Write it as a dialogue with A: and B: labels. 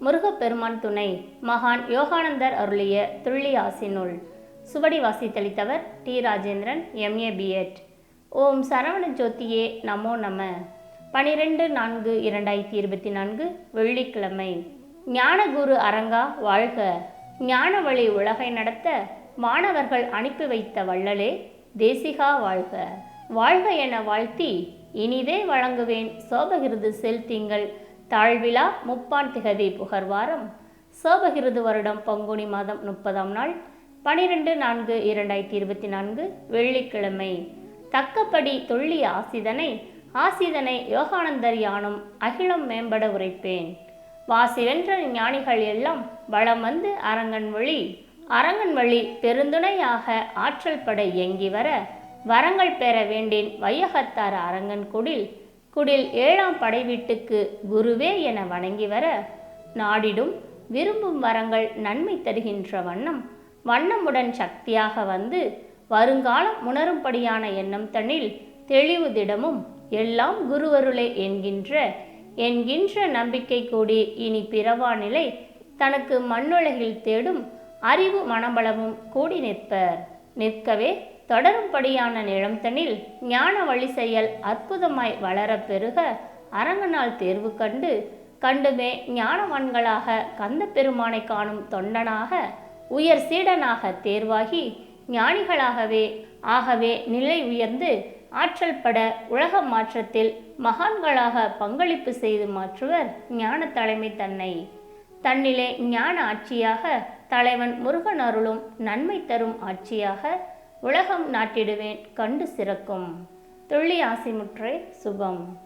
A: முருகப்பெருமான் துணை மகான் யோகானந்தர் அருளிய துள்ளி ஆசினுள் சுவடி வாசித்தளித்தவர் டி ராஜேந்திரன் எம்ஏ பிஎட் ஓம் சரவண ஜோதியே நமோ நம. பனிரெண்டு நான்கு இரண்டாயிரத்தி இருபத்தி நான்கு வெள்ளிக்கிழமை. ஞானகுரு அரங்கா வாழ்க. ஞான வழி உலகை நடத்த மாணவர்கள் அனுப்பி வைத்த வள்ளலே தேசிகா வாழ்க. வாழ்க என வாழ்த்தி இனிதே வழங்குவேன் சோபகிருது செல்திங்கள். தாழ்விழா முப்பான் திகதி புகர்வாரம் சோபகிருது வருடம் பங்குனி மாதம் முப்பதாம் நாள் பனிரெண்டு நான்கு இரண்டாயிரத்தி இருபத்தி நான்கு வெள்ளிக்கிழமை. தக்கப்படி தொள்ளி ஆசிதனை ஆசிதனை யோகானந்தர் யானும் அகிலம் மேம்பட உரைப்பேன். வாசிவென்ற ஞானிகள் எல்லாம் வளம் வந்து அரங்கன் வழி அரங்கன் வழி பெருந்துணையாக ஆற்றல் பட இயங்கி வர வரங்கள் பெற வேண்டேன் வையகத்தார் அரங்கன் குடில் குடில் ஏழாம் படை வீட்டுக்கு குருவே என வணங்கி வர நாடிடும் விரும்பும் வரங்கள் நன்மை தருகின்ற வண்ணம் வண்ணமுடன் சக்தியாக வந்து வருங்காலம் உணரும்படியான எண்ணம் தன்னில் தெளிவு திடமும் எல்லாம் குருவருளே என்கின்ற என்கின்ற நம்பிக்கை கூடி இனி பிறவா நிலை தனக்கு மண்ணுலகில் தேடும் அறிவு மனபலமும் கூடி நிற்பர் நிற்கவே தொடரும்படியான நிழம்தனில் ஞான வழி செயல் அற்புதமாய் வளரப் பெருக அரங்கனால் தேர்வு கண்டு கண்டுமே ஞானவான்களாக கந்த பெருமானை காணும் தொண்டனாக உயர் சீடனாக தேர்வாகி ஞானிகளாகவே ஆகவே நிலை உயர்ந்து ஆற்றல் பட உலக மாற்றத்தில் மகான்களாக பங்களிப்பு செய்து மாற்றுவர் ஞான தலைமை தன்னை. தன்னிலே ஞான ஆட்சியாக தலைவன் முருகன் அருளும் நன்மை தரும் ஆட்சியாக உலகம் நாட்டிடுவேன் கண்டு சிறக்கும். துள்ளி ஆசிமுற்றே சுபம்.